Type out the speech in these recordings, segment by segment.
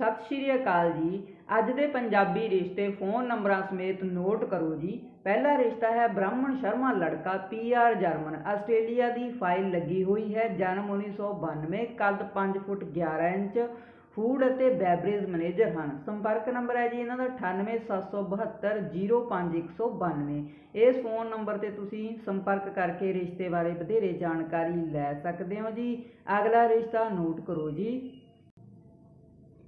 ਸਤਿ ਸ਼੍ਰੀ ਅਕਾਲ ਜੀ। ਅੱਜ ਦੇ ਪੰਜਾਬੀ ਰਿਸ਼ਤੇ ਫੋਨ ਨੰਬਰਾਂ ਸਮੇਤ ਨੋਟ ਕਰੋ ਜੀ। ਪਹਿਲਾ ਰਿਸ਼ਤਾ ਹੈ ਬ੍ਰਾਹਮਣ ਸ਼ਰਮਾ ਲੜਕਾ ਪੀਆਰ ਜਰਮਨ। ਆਸਟ੍ਰੇਲੀਆ ਦੀ ਫਾਈਲ ਲੱਗੀ ਹੋਈ ਹੈ। ਜਨਮ 1992 ਕੱਦ 5 ਫੁੱਟ 11 ਇੰਚ, ਫੂਡ ਅਤੇ ਬੈਵਰੇਜ ਮੈਨੇਜਰ ਹਨ। ਸੰਪਰਕ ਨੰਬਰ ਹੈ ਜੀ ਇਹਨਾਂ ਦਾ 9877705192 ਇਸ ਫੋਨ ਨੰਬਰ ਤੇ ਤੁਸੀਂ ਸੰਪਰਕ ਕਰਕੇ ਰਿਸ਼ਤੇ ਬਾਰੇ ਵਧੇਰੇ ਜਾਣਕਾਰੀ ਲੈ ਸਕਦੇ ਹੋ ਜੀ। ਅਗਲਾ ਰਿਸ਼ਤਾ ਨੋਟ ਕਰੋ ਜੀ।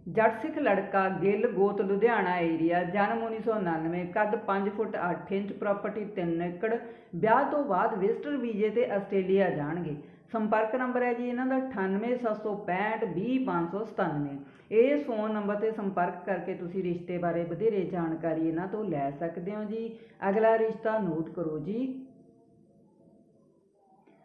ਜੜ ਸਿੱਖ ਲੜਕਾ ਗਿੱਲ ਗੋਤ ਲੁਧਿਆਣਾ ਏਰੀਆ, ਜਨਮ 1999 ਕੱਦ 5 ਫੁੱਟ 8 ਇੰਚ ਪ੍ਰਾਪਰਟੀ 3 ਏਕੜ, ਵਿਆਹ ਤੋਂ ਬਾਅਦ ਵਿਜ਼ਟਰ ਵੀਜ਼ੇ ਤੇ ਆਸਟ੍ਰੇਲੀਆ ਜਾਣਗੇ। ਸੰਪਰਕ ਨੰਬਰ ਹੈ ਜੀ ਇਹਨਾਂ ਦਾ 9876520597 ਇਹ ਫੋਨ ਨੰਬਰ ਤੇ ਸੰਪਰਕ ਕਰਕੇ ਤੁਸੀਂ ਰਿਸ਼ਤੇ ਬਾਰੇ ਵਧੇਰੇ ਜਾਣਕਾਰੀ ਇਹਨਾਂ ਤੋਂ ਲੈ ਸਕਦੇ ਹੋ ਜੀ। ਅਗਲਾ ਰਿਸ਼ਤਾ ਨੋਟ ਕਰੋ ਜੀ।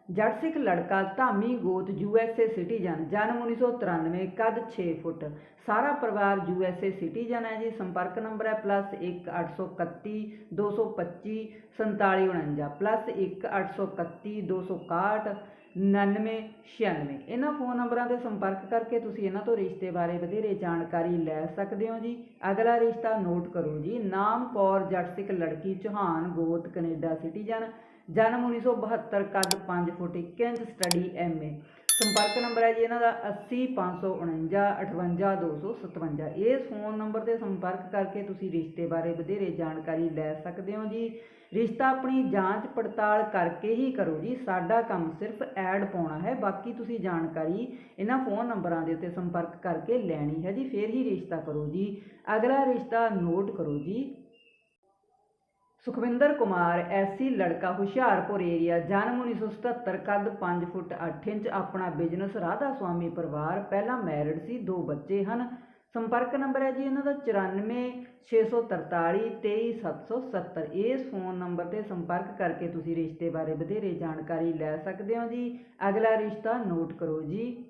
ਜੱਟ ਸਿੱਖ ਲੜਕਾ ਧਾਮੀ ਗੋਤ ਯੂਐਸਏ ਸਿਟੀਜ਼ਨ, ਜਨਮ 1993 ਕੱਦ 6 ਫੁੱਟ। ਸਾਰਾ ਪਰਿਵਾਰ ਯੂਐਸਏ ਸਿਟੀਜ਼ਨ ਹੈ ਜੀ, ਸੰਪਰਕ ਨੰਬਰ ਹੈ +1831 225 4749 +1831 261 9996 ਇਹਨਾਂ ਫੋਨ ਨੰਬਰਾਂ ਤੇ ਸੰਪਰਕ ਕਰਕੇ ਤੁਸੀਂ ਇਹਨਾਂ ਤੋਂ ਰਿਸ਼ਤੇ ਬਾਰੇ ਵਧੇਰੇ ਜਾਣਕਾਰੀ ਲੈ ਸਕਦੇ ਹੋ ਜੀ। ਅਗਲਾ ਰਿਸ਼ਤਾ ਨੋਟ ਕਰੋ ਜੀ। ਨਾਮ ਕੌਰ ਜੱਟ ਸਿੱਖ ਲੜਕੀ ਚੌਹਾਨ, ਗੋਤ ਕੈਨੇਡਾ ਸਿਟੀਜ਼ਨ। ਜਨਮ 1972 ਕੱਦ 5 ਫੁੱਟ 1 ਇੰਚ, ਸਟੱਡੀ ਐਮਏ ਸੰਪਰਕ ਨੰਬਰ ਹੈ ਜੀ ਇਹਨਾਂ ਦਾ 80549 58257 ਇਸ ਫੋਨ ਨੰਬਰ ਤੇ ਸੰਪਰਕ ਕਰਕੇ ਤੁਸੀਂ ਰਿਸ਼ਤੇ ਬਾਰੇ ਵਧੇਰੇ ਜਾਣਕਾਰੀ ਲੈ ਸਕਦੇ ਹੋ ਜੀ। ਰਿਸ਼ਤਾ ਆਪਣੀ ਜਾਂਚ ਪੜਤਾਲ ਕਰਕੇ ਹੀ ਕਰੋ ਜੀ। ਸਾਡਾ ਕੰਮ ਸਿਰਫ ਐਡ ਪਾਉਣਾ ਹੈ, ਬਾਕੀ ਤੁਸੀਂ ਜਾਣਕਾਰੀ ਇਹਨਾਂ ਫੋਨ ਨੰਬਰਾਂ ਦੇ ਉੱਤੇ ਸੰਪਰਕ ਕਰਕੇ ਲੈਣੀ ਹੈ ਜੀ। ਫਿਰ ਹੀ ਰਿਸ਼ਤਾ ਕਰੋ ਜੀ। ਅਗਲਾ ਰਿਸ਼ਤਾ ਨੋਟ ਕਰੋ ਜੀ। ਸੁਖਵਿੰਦਰ ਕੁਮਾਰ ਐਸੀ ਲੜਕਾ, ਹੁਸ਼ਿਆਰਪੁਰ ਏਰੀਆ ਜਨਮ 1977 ਕੱਦ 5 ਫੁੱਟ 8 ਇੰਚ, ਆਪਣਾ ਬਿਜ਼ਨਸ ਰਾਧਾ ਸੁਆਮੀ ਪਰਿਵਾਰ, ਪਹਿਲਾਂ ਮੈਰਿਡ ਸੀ, ਦੋ ਬੱਚੇ ਹਨ। ਸੰਪਰਕ ਨੰਬਰ ਹੈ ਜੀ ਇਹਨਾਂ ਦਾ 946443 23770 ਇਸ ਫੋਨ ਨੰਬਰ ਤੇ ਸੰਪਰਕ ਕਰਕੇ ਤੁਸੀਂ ਰਿਸ਼ਤੇ ਬਾਰੇ ਵਧੇਰੇ ਜਾਣਕਾਰੀ ਲੈ ਸਕਦੇ ਹੋ ਜੀ। ਅਗਲਾ ਰਿਸ਼ਤਾ ਨੋਟ ਕਰੋ ਜੀ।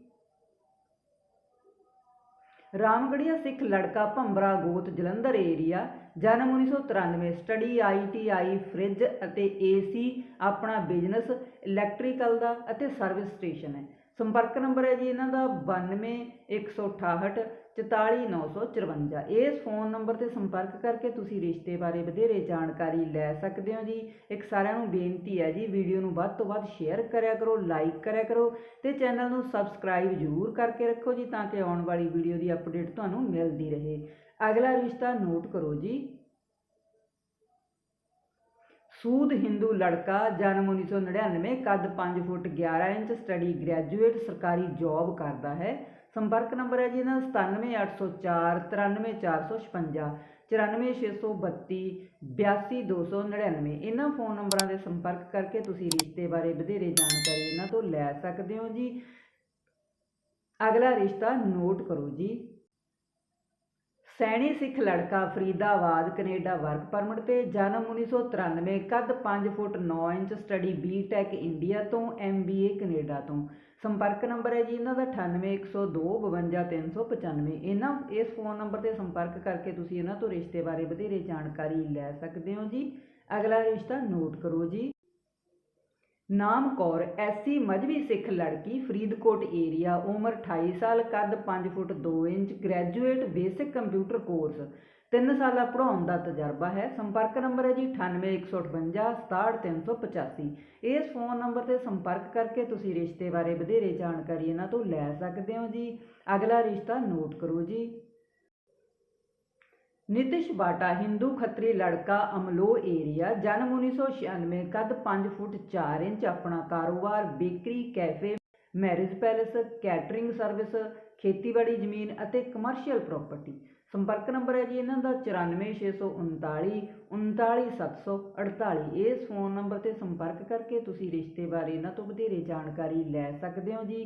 ਰਾਮਗੜੀਆ ਸਿੱਖ ਲੜਕਾ ਭੰਬਰਾ ਗੋਤ ਜਲੰਧਰ ਏਰੀਆ, ਜਨਮ 1993 ਸਟੱਡੀ ਆਈਟੀਆਈ ਫ੍ਰਿਜ ਅਤੇ ਏਸੀ, ਆਪਣਾ ਬਿਜ਼ਨਸ, ਇਲੈਕਟ੍ਰੀਕਲ ਦਾ ਅਤੇ ਸਰਵਿਸ ਸਟੇਸ਼ਨ ਹੈ। ਸੰਪਰਕ ਨੰਬਰ ਹੈ ਜੀ ਇਹਨਾਂ ਦਾ 92168 44954 ਇਸ ਫੋਨ ਨੰਬਰ ਤੇ ਸੰਪਰਕ ਕਰਕੇ ਤੁਸੀਂ ਰਿਸ਼ਤੇ ਬਾਰੇ ਵਧੇਰੇ ਜਾਣਕਾਰੀ ਲੈ ਸਕਦੇ ਹੋ ਜੀ। ਇੱਕ ਸਾਰਿਆਂ ਨੂੰ ਬੇਨਤੀ ਹੈ ਜੀ, ਵੀਡੀਓ ਨੂੰ ਵੱਧ ਤੋਂ ਵੱਧ ਸ਼ੇਅਰ ਕਰਿਆ ਕਰੋ, ਲਾਈਕ ਕਰਿਆ ਕਰੋ ਤੇ ਚੈਨਲ ਨੂੰ ਸਬਸਕ੍ਰਾਈਬ ਜ਼ਰੂਰ ਕਰਕੇ ਰੱਖੋ ਜੀ ਤਾਂ ਕਿ ਆਉਣ ਵਾਲੀ ਵੀਡੀਓ ਦੀ ਅਪਡੇਟ ਤੁਹਾਨੂੰ ਮਿਲਦੀ ਰਹੇ। ਅਗਲਾ ਰਿਸ਼ਤਾ ਨੋਟ ਕਰੋ ਜੀ। ਸੂਦ ਹਿੰਦੂ ਲੜਕਾ, ਜਨਮ 1999 ਕੱਦ 5 ਫੁੱਟ 11 ਇੰਚ, ਸਟੱਡੀ ਗ੍ਰੈਜੂਏਟ, ਸਰਕਾਰੀ ਜੌਬ ਕਰਦਾ ਹੈ। ਸੰਪਰਕ ਨੰਬਰ ਹੈ ਜੀ ਇਹਨਾਂ ਦਾ 97804 93456 94632 82299 ਇਹਨਾਂ ਫੋਨ ਨੰਬਰਾਂ ਦੇ ਸੰਪਰਕ ਕਰਕੇ ਤੁਸੀਂ ਰਿਸ਼ਤੇ ਬਾਰੇ ਵਧੇਰੇ ਜਾਣਕਾਰੀ ਇਹਨਾਂ ਤੋਂ ਲੈ ਸਕਦੇ ਹੋ ਜੀ। ਅਗਲਾ ਰਿਸ਼ਤਾ ਨੋਟ ਕਰੋ ਜੀ। ਸੈਣੀ ਸਿੱਖ ਲੜਕਾ ਫਰੀਦਾਬਾਦ, ਕੈਨੇਡਾ ਵਰਕ ਪਰਮਿਟ ਤੇ ਜਨਮ 1993 ਕੱਦ 5 feet 9 inch, study BTech India ਤੋਂ ਐਮਬੀਏ ਕੈਨੇਡਾ ਤੋਂ। ਸੰਪਰਕ ਨੰਬਰ ਹੈ ਜੀ ਇਹਨਾਂ ਦਾ 9810 52395 ਇਹਨਾਂ, ਇਸ ਫੋਨ ਨੰਬਰ ਤੇ ਸੰਪਰਕ ਕਰਕੇ ਤੁਸੀਂ ਇਹਨਾਂ ਤੋਂ ਰਿਸ਼ਤੇ ਬਾਰੇ ਵਧੇਰੇ ਜਾਣਕਾਰੀ ਲੈ ਸਕਦੇ ਹੋ ਜੀ। ਅਗਲਾ ਰਿਸ਼ਤਾ ਨੋਟ ਕਰੋ ਜੀ। ਨਾਮ ਕੌਰ, ਐਸੀ ਮਜਬੀ ਸਿੱਖ ਲੜਕੀ, ਫਰੀਦਕੋਟ ਏਰੀਆ ਉਮਰ 28 ਸਾਲ, ਕੱਦ 5 foot 2 inch graduate basic computer course 3 ਸਾਲਾ ਪੜ੍ਹਾਉਣ ਦਾ ਤਜਰਬਾ ਹੈ। ਸੰਪਰਕ ਨੰਬਰ ਹੈ ਜੀ 9815 67385 ਇਸ ਫੋਨ ਨੰਬਰ ਤੇ ਸੰਪਰਕ ਕਰਕੇ ਤੁਸੀਂ ਰਿਸ਼ਤੇ ਬਾਰੇ ਵਧੇਰੇ ਜਾਣਕਾਰੀ ਇਹਨਾਂ ਤੋਂ ਲੈ ਸਕਦੇ ਹੋ ਜੀ। ਅਗਲਾ ਰਿਸ਼ਤਾ ਨੋਟ ਕਰੋ ਜੀ। ਨਿਤਿਸ਼ ਬਾਟਾ, ਹਿੰਦੂ ਖੱਤਰੀ ਲੜਕਾ, ਅਮਲੋ ਏਰੀਆ, ਜਨਮ 1996 ਕੱਦ 5 ਫੁੱਟ 4 ਇੰਚ, ਆਪਣਾ ਕਾਰੋਬਾਰ bakery, cafe, marriage palace, catering service, ਖੇਤੀਬਾੜੀ ਜ਼ਮੀਨ ਅਤੇ ਕਮਰਸ਼ੀਅਲ ਪ੍ਰਾਪਰਟੀ ਸੰਪਰਕ ਨੰਬਰ ਹੈ ਜੀ ਇਹਨਾਂ ਦਾ 94639 39748 ਇਸ ਫੋਨ ਨੰਬਰ ਤੇ ਸੰਪਰਕ ਕਰਕੇ ਤੁਸੀਂ ਰਿਸ਼ਤੇ ਬਾਰੇ ਇਹਨਾਂ ਤੋਂ ਵਧੇਰੇ ਜਾਣਕਾਰੀ ਲੈ ਸਕਦੇ ਹੋ ਜੀ।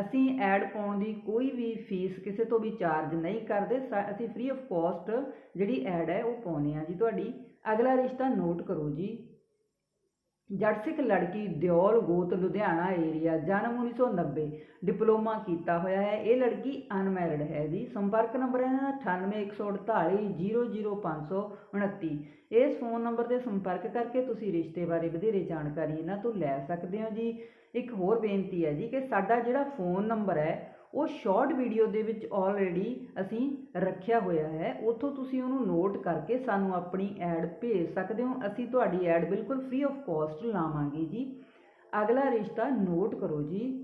ਅਸੀਂ ਐਡ ਪਾਉਣ ਦੀ ਕੋਈ ਵੀ ਫੀਸ ਕਿਸੇ ਤੋਂ ਵੀ ਚਾਰਜ ਨਹੀਂ ਕਰਦੇ ਅਸੀਂ ਫ੍ਰੀ ਆਫ ਕਾਸਟ ਜਿਹੜੀ ਐਡ ਹੈ ਉਹ ਪਾਉਨੇ ਆ ਜੀ। ਤੁਹਾਡੀ ਅਗਲਾ ਰਿਸ਼ਤਾ ਨੋਟ ਕਰੋ ਜੀ। ਜੜ ਸਿੱਖ ਲੜਕੀ ਦਿਓਲ ਗੋਤ ਲੁਧਿਆਣਾ ਏਰੀਆ ਜਨਮ 1990 ਡਿਪਲੋਮਾ ਕੀਤਾ ਹੋਇਆ ਹੈ। ਇਹ ਲੜਕੀ ਅਨਮੈਰਿਡ ਹੈ ਜੀ। ਸੰਪਰਕ ਨੰਬਰ ਹੈ 9814800529 ਇਸ ਫੋਨ ਨੰਬਰ ਤੇ ਸੰਪਰਕ ਕਰਕੇ ਤੁਸੀਂ ਰਿਸ਼ਤੇ ਬਾਰੇ ਵਧੇਰੇ ਜਾਣਕਾਰੀ ਇਹਨਾਂ ਤੋਂ ਲੈ ਸਕਦੇ ਹੋ ਜੀ। ਇੱਕ ਹੋਰ ਬੇਨਤੀ ਹੈ ਜੀ ਕਿ ਸਾਡਾ ਜਿਹੜਾ ਫੋਨ ਨੰਬਰ ਹੈ ਉਹ ਸ਼ਾਰਟ ਵੀਡੀਓ ਦੇ ਵਿੱਚ ਆਲਰੇਡੀ ਅਸੀਂ ਰੱਖਿਆ ਹੋਇਆ ਹੈ। ਉੱਥੋਂ ਤੁਸੀਂ ਉਹਨੂੰ ਨੋਟ ਕਰਕੇ ਸਾਨੂੰ ਆਪਣੀ ਐਡ ਭੇਜ ਸਕਦੇ ਹੋ। ਅਸੀਂ ਤੁਹਾਡੀ ਐਡ ਬਿਲਕੁਲ ਫ੍ਰੀ ਆਫ ਕਾਸਟ ਲਾਵਾਂਗੇ ਜੀ। ਅਗਲਾ ਰਿਸ਼ਤਾ ਨੋਟ ਕਰੋ ਜੀ।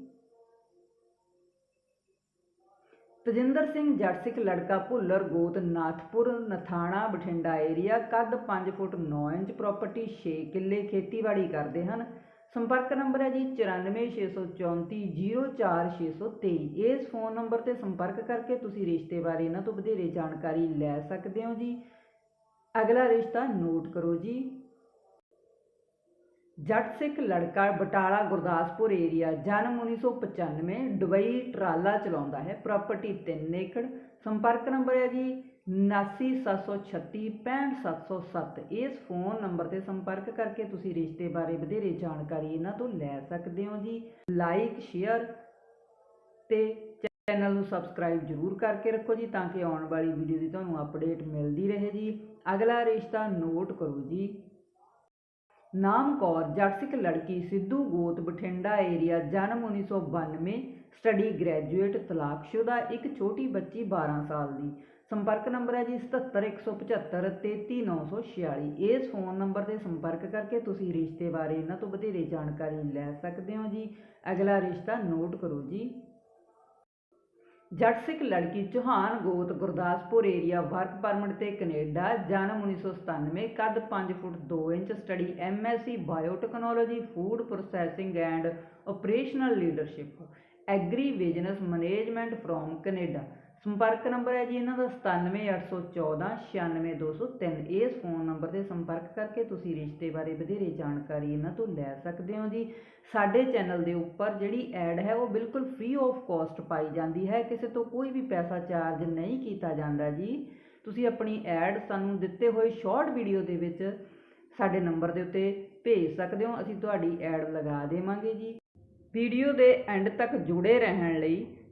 ਤਜਿੰਦਰ ਸਿੰਘ ਜੱਟ ਸਿੱਖ ਲੜਕਾ ਭੁੱਲਰ ਗੋਤ ਨਾਥਪੁਰ ਨਥਾਣਾ, ਬਠਿੰਡਾ ਏਰੀਆ ਕੱਦ 5 ਫੁੱਟ 9 ਇੰਚ ਪ੍ਰਾਪਰਟੀ 6 ਕਿੱਲੇ ਖੇਤੀਬਾੜੀ ਕਰਦੇ ਹਨ। ਸੰਪਰਕ ਨੰਬਰ ਹੈ ਜੀ 9464404623 ਇਸ ਫੋਨ ਨੰਬਰ ਤੇ ਸੰਪਰਕ ਕਰਕੇ ਤੁਸੀਂ ਰਿਸ਼ਤੇ ਬਾਰੇ ਇਹਨਾਂ ਤੋਂ ਵਧੇਰੇ ਜਾਣਕਾਰੀ ਲੈ ਸਕਦੇ ਹੋ ਜੀ। ਅਗਲਾ ਰਿਸ਼ਤਾ ਨੋਟ ਕਰੋ ਜੀ। ਜੱਟ ਸਿੱਖ ਲੜਕਾ ਬਟਾਲਾ, ਗੁਰਦਾਸਪੁਰ ਏਰੀਆ ਜਨਮ 1995 ਦੁਬਈ ਟਰਾਲਾ ਚਲਾਉਂਦਾ ਹੈ ਪ੍ਰਾਪਰਟੀ 3 ਏਕੜ। ਸੰਪਰਕ ਨੰਬਰ ਹੈ ਜੀ 7976365707 ਇਸ ਫੋਨ ਨੰਬਰ ਤੇ ਸੰਪਰਕ ਕਰਕੇ ਤੁਸੀਂ ਰਿਸ਼ਤੇ ਬਾਰੇ ਵਧੇਰੇ ਜਾਣਕਾਰੀ ਇਹਨਾਂ ਤੋਂ ਲੈ ਸਕਦੇ ਹੋ ਜੀ। ਲਾਈਕ ਸ਼ੇਅਰ ਤੇ ਚੈਨਲ ਨੂੰ ਸਬਸਕ੍ਰਾਈਬ ਜਰੂਰ ਕਰਕੇ ਰੱਖੋ ਜੀ ਤਾਂ ਕਿ ਆਉਣ ਵਾਲੀ ਵੀਡੀਓ ਦੀ ਤੁਹਾਨੂੰ ਅਪਡੇਟ ਮਿਲਦੀ ਰਹੇ ਜੀ। ਅਗਲਾ ਰਿਸ਼ਤਾ ਨੋਟ ਕਰੋ ਜੀ। ਨਾਮ ਕੌਰ, ਜੱਟ ਲੜਕੀ, ਸਿੱਧੂ ਗੋਤ, ਬਠਿੰਡਾ ਏਰੀਆ ਜਨਮ 1992 ਸਟੱਡੀ ਗ੍ਰੈਜੂਏਟ ਤਲਾਕਸ਼ੁਦਾ, ਇੱਕ ਛੋਟੀ ਬੱਚੀ 12 ਸਾਲ ਦੀ। ਸੰਪਰਕ ਨੰਬਰ ਹੈ ਜੀ 77175 33946 ਇਸ ਫੋਨ ਨੰਬਰ ਤੇ ਸੰਪਰਕ ਕਰਕੇ ਤੁਸੀਂ ਰਿਸ਼ਤੇ ਬਾਰੇ ਇਹਨਾਂ ਤੋਂ ਵਧੇਰੇ ਜਾਣਕਾਰੀ ਲੈ ਸਕਦੇ ਹੋ ਜੀ। ਅਗਲਾ ਰਿਸ਼ਤਾ ਨੋਟ ਕਰੋ ਜੀ। ਜੱਟ ਸਿੱਖ ਲੜਕੀ ਚੌਹਾਨ ਗੋਤ ਗੁਰਦਾਸਪੁਰ ਏਰੀਆ ਵਰਕ ਪਰਮਿਟ ਤੇ ਕੈਨੇਡਾ, ਜਨਮ 1997 ਕੱਦ 5 foot 2 inch, study MSc biotechnology, food processing and operational leadership agri business management from Canada. ਸੰਪਰਕ ਨੰਬਰ ਹੈ ਜੀ ਇਹਨਾਂ ਦਾ 97814 96203 ਇਸ ਫੋਨ ਨੰਬਰ ਤੇ ਸੰਪਰਕ ਕਰਕੇ ਤੁਸੀਂ ਰਿਸ਼ਤੇ ਬਾਰੇ ਵਧੇਰੇ ਜਾਣਕਾਰੀ ਇਹਨਾਂ ਤੋਂ ਲੈ ਸਕਦੇ ਹੋ ਜੀ। ਸਾਡੇ ਚੈਨਲ ਦੇ ਉੱਪਰ ਜਿਹੜੀ ਐਡ ਹੈ ਉਹ ਬਿਲਕੁਲ ਫ੍ਰੀ ਆਫ ਕਾਸਟ ਪਾਈ ਜਾਂਦੀ ਹੈ। ਕਿਸੇ ਤੋਂ ਕੋਈ ਵੀ ਪੈਸਾ ਚਾਰਜ ਨਹੀਂ ਕੀਤਾ ਜਾਂਦਾ ਜੀ। ਤੁਸੀਂ ਆਪਣੀ ਐਡ ਸਾਨੂੰ ਦਿੱਤੇ ਹੋਏ ਸ਼ਾਰਟ ਵੀਡੀਓ ਦੇ ਵਿੱਚ ਸਾਡੇ ਨੰਬਰ ਦੇ ਉੱਤੇ ਭੇਜ ਸਕਦੇ ਹੋ। ਅਸੀਂ ਤੁਹਾਡੀ ਐਡ ਲਗਾ ਦੇਵਾਂਗੇ ਜੀ। ਵੀਡੀਓ ਦੇ ਐਂਡ ਤੱਕ ਜੁੜੇ ਰਹਿਣ ਲਈ